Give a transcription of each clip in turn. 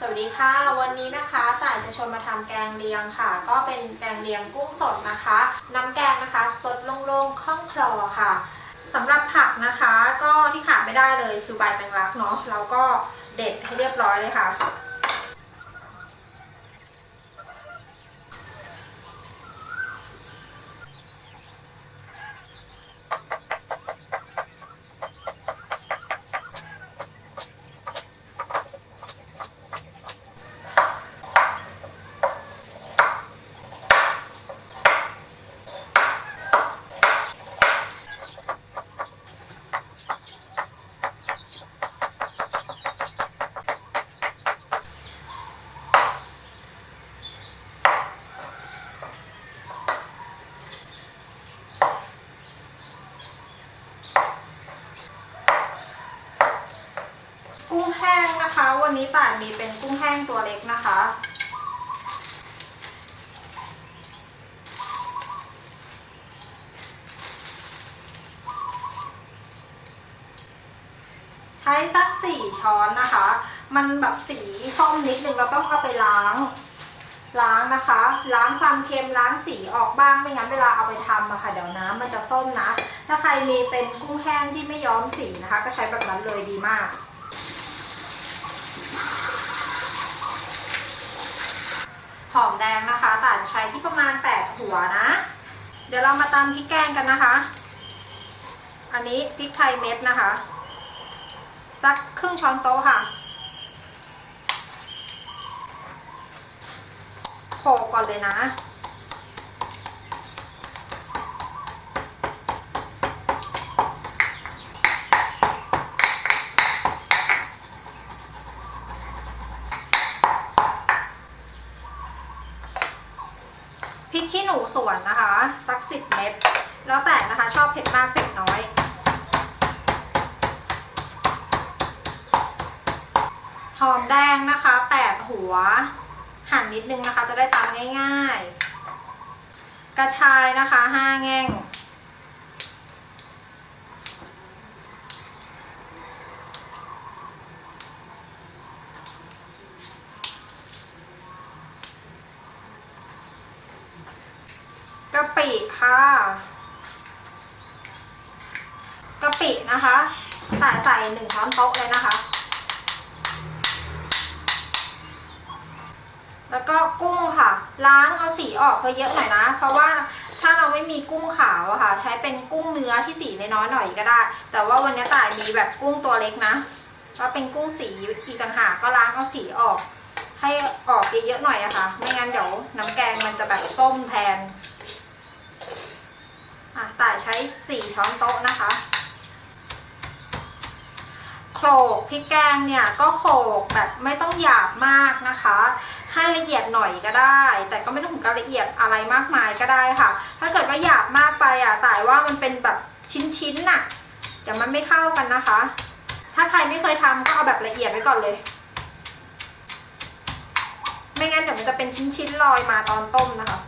สวัสดีค่ะ วันนี้นะคะต่ายจะชวนมาทำแกงเลียงค่ะ ก็เป็นแกงเลียงกุ้งสดนะคะ น้ำแกงนะคะสดโล่งๆคล่องคลอค่ะสำหรับผักนะคะ ก็ที่ขาดไม่ได้เลยคือใบแมงลักเนาะเราก็เด็ดให้เรียบร้อยเลยค่ะ กุ้งแห้ง นะคะวันนี้ต่ายมีเป็นกุ้งแห้งตัวเล็กนะคะ ใช้สักสี่ช้อนนะคะ มันแบบสีส้มนิดนึงเราต้องเอาไปล้าง ล้างนะคะ ล้างความเค็มล้างสีออกบ้างไม่งั้นเวลาเอาไปทำอะค่ะเดี๋ยวน้ำมันจะส้มนะ ถ้าใครมีเป็นกุ้งแห้งที่ไม่ย้อมสีนะคะ ก็ใช้แบบนั้นเลยดีมาก หอมแดงนะคะต่จะใช้ที่ประมาณแปดหัวนะ เดี๋ยวเรามาตำพริกแกงกันนะคะ อันนี้พริกไทยเม็ดนะคะ สักครึ่งช้อนโต๊ะค่ะโขลกก่อนเลยนะ กขี้หนูสวนนะคะ สักสิบเม็ดแล้วแต่นะคะชอบเผ็ดมากเผ็ดน้อยหอมแดงนะคะแปดหัว หั่นนิดนึงนะคะ จะได้ตามง่าย ๆ กระชายนะคะห้าแง่ง กะปิ ค่ะกะปินะคะใส่ใส่หนึ่งช้อนโต๊ะเลยนะคะ แล้วก็กุ้งค่ะ ล้างเอาสีออกเยอะหน่อยนะ เพราะว่าถ้าเราไม่มีกุ้งขาวอะค่ะ ใช้เป็นกุ้งเนื้อที่สีน้อยๆหน่อยก็ได้ แต่ว่าวันนี้ต่ายมีแบบกุ้งตัวเล็กนะก็เป็นกุ้งสีอีกต่างหากก็ล้างเอาสีออก ให้ออกเยอะๆหน่อยอะค่ะ ไม่งั้นเดี๋ยวน้ำแกงมันจะแบบส้มแทน อะต่ายใช้สี่ช้อนโต๊ะนะคะ โขลกพริกแกงเนี่ยก็โขลกแบบไม่ต้องหยาบมากนะคะ ให้ละเอียดหน่อยก็ได้ แต่ก็ไม่ต้องถึงกับละเอียดอะไรมากมายก็ได้ค่ะ ถ้าเกิดว่าหยาบมากไปอะต่ายว่ามันเป็นแบบชิ้นๆน่ะ เดี๋ยวมันไม่เข้ากันนะคะ ถ้าใครไม่เคยทำก็เอาแบบละเอียดไว้ก่อนเลย ไม่งั้นเดี๋ยวมันจะเป็นชิ้นๆลอยมาตอนต้มนะคะ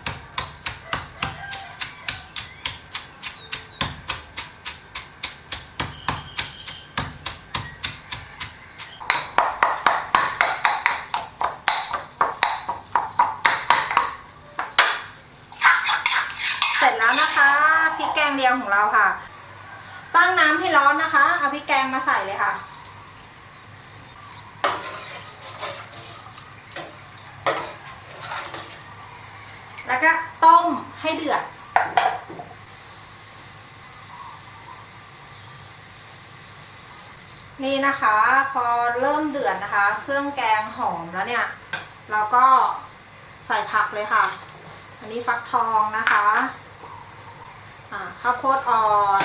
เสร็จแล้ว นะคะพริกแกงเลียงของเราค่ะ ตั้งน้ำให้ร้อนนะคะ เอาพริกแกงมาใส่เลยค่ะ แล้วก็ต้มให้เดือดนี่นะคะ พอเริ่มเดือดนะคะ เครื่องแกงหอมแล้วเนี่ย เราก็ใส่ผักเลยค่ะ อันนี้ฟักทองนะคะ อ่าข้าวโพดอ่อน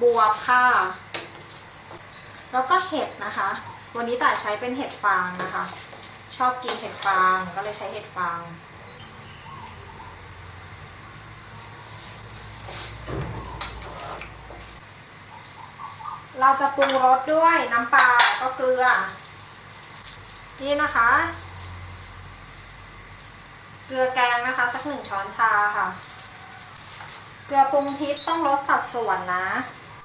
บวบค่ะ แล้วก็เห็ดนะคะ วันนี้แต่ใช้เป็นเห็ดฟางนะคะ ชอบกินเห็ดฟางก็เลยใช้เห็ดฟางเราจะปรุงรสด้วยน้ำปลาแล้วก็เกลือ นี่นะคะ เกลือแกงนะคะ สักหนึ่งช้อนชาค่ะ เกลือปรุงทิพต้องลดสัดส่วนนะ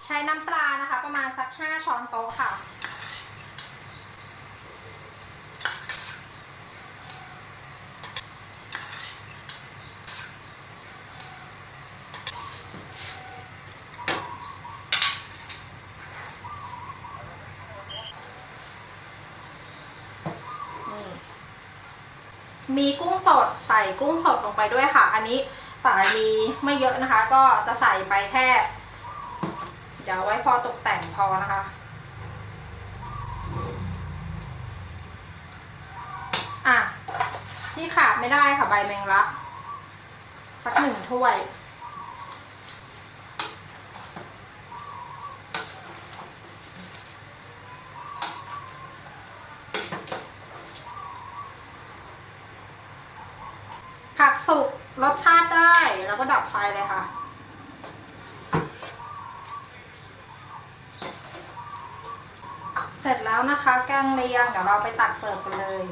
ใช้น้ำปลานะคะ ประมาณสัก 5 ช้อนโต๊ะค่ะ มีกุ้งสดใส่กุ้งสดลงไปด้วยค่ะ อันนี้สายมีไม่เยอะนะคะ ก็จะใส่ไปแค่ เดี๋ยวไว้พอตกแต่งพอนะคะ อะ ที่ขาดไม่ได้ค่ะใบแมงลัก สักหนึ่งถ้วย สุกรสชาติได้ แล้วก็ดับไฟเลยค่ะ เสร็จแล้วนะคะ แกงเลียงเดี๋ยวเราไปตักเสิร์ฟกันเลย